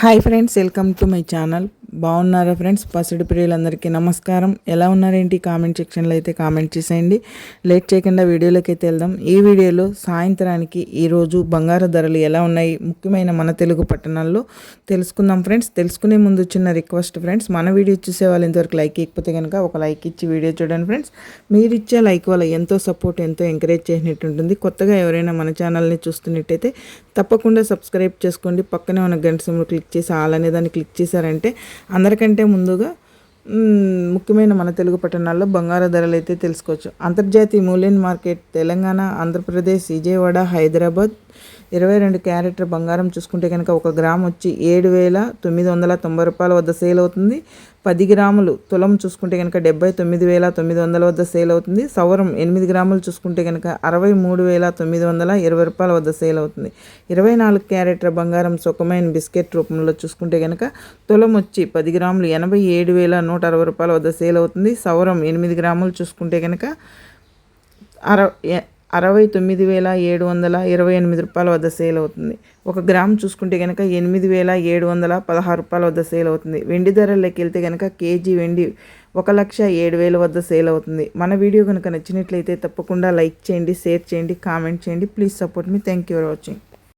Hi friends welcome to my channel. బాగున్నారా friends? పసిడి ప్రియులందరికీ నమస్కారం. ఎలా ఉన్నారేంటి? కామెంట్ సెక్షన్లో అయితే కామెంట్ చేసేయండి. లేట్ చేయకుండా వీడియోలోకి అయితే వెళ్దాం. ఈ వీడియోలో సాయంత్రానికి ఈరోజు బంగారు ధరలు ఎలా ఉన్నాయి? ముఖ్యమైన మన తెలుగు పట్టణాల్లో తెలుసుకుందాం ఫ్రెండ్స్. తెలుసుకునే ముందు చిన్న రిక్వెస్ట్ ఫ్రెండ్స్. మన వీడియో చూసే వాళ్ళు ఇంతవరకు లైక్ ఇకపోతే కనుక ఒక లైక్ ఇచ్చి వీడియో చూడండి ఫ్రెండ్స్. మీరు ఇచ్చే లైక్ వల్ల ఎంతో సపోర్ట్ ఎంతో ఎంకరేజ్ చేసినట్టు ఉంటుంది. కొత్తగా ఎవరైనా మన ఛానల్ని చూస్తున్నట్టయితే తప్పకుండా సబ్స్క్రైబ్ చేసుకోండి. పక్కనే ఉన్న గంట సింబల్ క్లిక్ చేసి ఆల్ అనే దాన్ని క్లిక్ చేశారంటే అందరికంటే ముందుగా ముఖ్యమైన మన తెలుగు పట్టణాల్లో బంగారు ధరలు అయితే తెలుసుకోవచ్చు. అంతర్జాతీయ మూల్యం మార్కెట్ తెలంగాణ ఆంధ్రప్రదేశ్ విజయవాడ హైదరాబాద్ ఇరవై రెండు క్యారెట్ బంగారం చూసుకుంటే కనుక ఒక గ్రామ్ వచ్చి ఏడు వేల తొమ్మిది వందల తొంభై రూపాయల వద్ద సేల్ అవుతుంది. పది గ్రాములు తులం చూసుకుంటే కనుక డెబ్బై తొమ్మిది వేల తొమ్మిది వందల వద్ద సేల్ అవుతుంది. సవరం ఎనిమిది గ్రాములు చూసుకుంటే కనుక అరవై మూడు వేల తొమ్మిది వందల ఇరవై రూపాయల వద్ద సేల్ అవుతుంది. ఇరవై నాలుగు క్యారెట్ల బంగారం సుఖమైన బిస్కెట్ రూపంలో చూసుకుంటే కనుక తులం వచ్చి పది గ్రాములు ఎనభై ఏడు వేల నూట అరవై రూపాయల వద్ద సేల్ అవుతుంది. సవరం ఎనిమిది గ్రాములు చూసుకుంటే కనుక అర అరవై తొమ్మిది వేల ఏడు వందల ఇరవై ఎనిమిది రూపాయల వద్ద సేల్ అవుతుంది. ఒక గ్రామ్ చూసుకుంటే కనుక ఎనిమిది వేల ఏడు వందల పదహారు రూపాయల వద్ద సేల్ అవుతుంది. వెండి ధరల్లోకి వెళ్తే కనుక కేజీ వెండి ఒక లక్ష ఏడు వేల వద్ద సేల్ అవుతుంది. మన వీడియో కనుక నచ్చినట్లయితే తప్పకుండా లైక్ చేయండి షేర్ చేయండి కామెంట్ చేయండి. Please support me. Thank you for watching.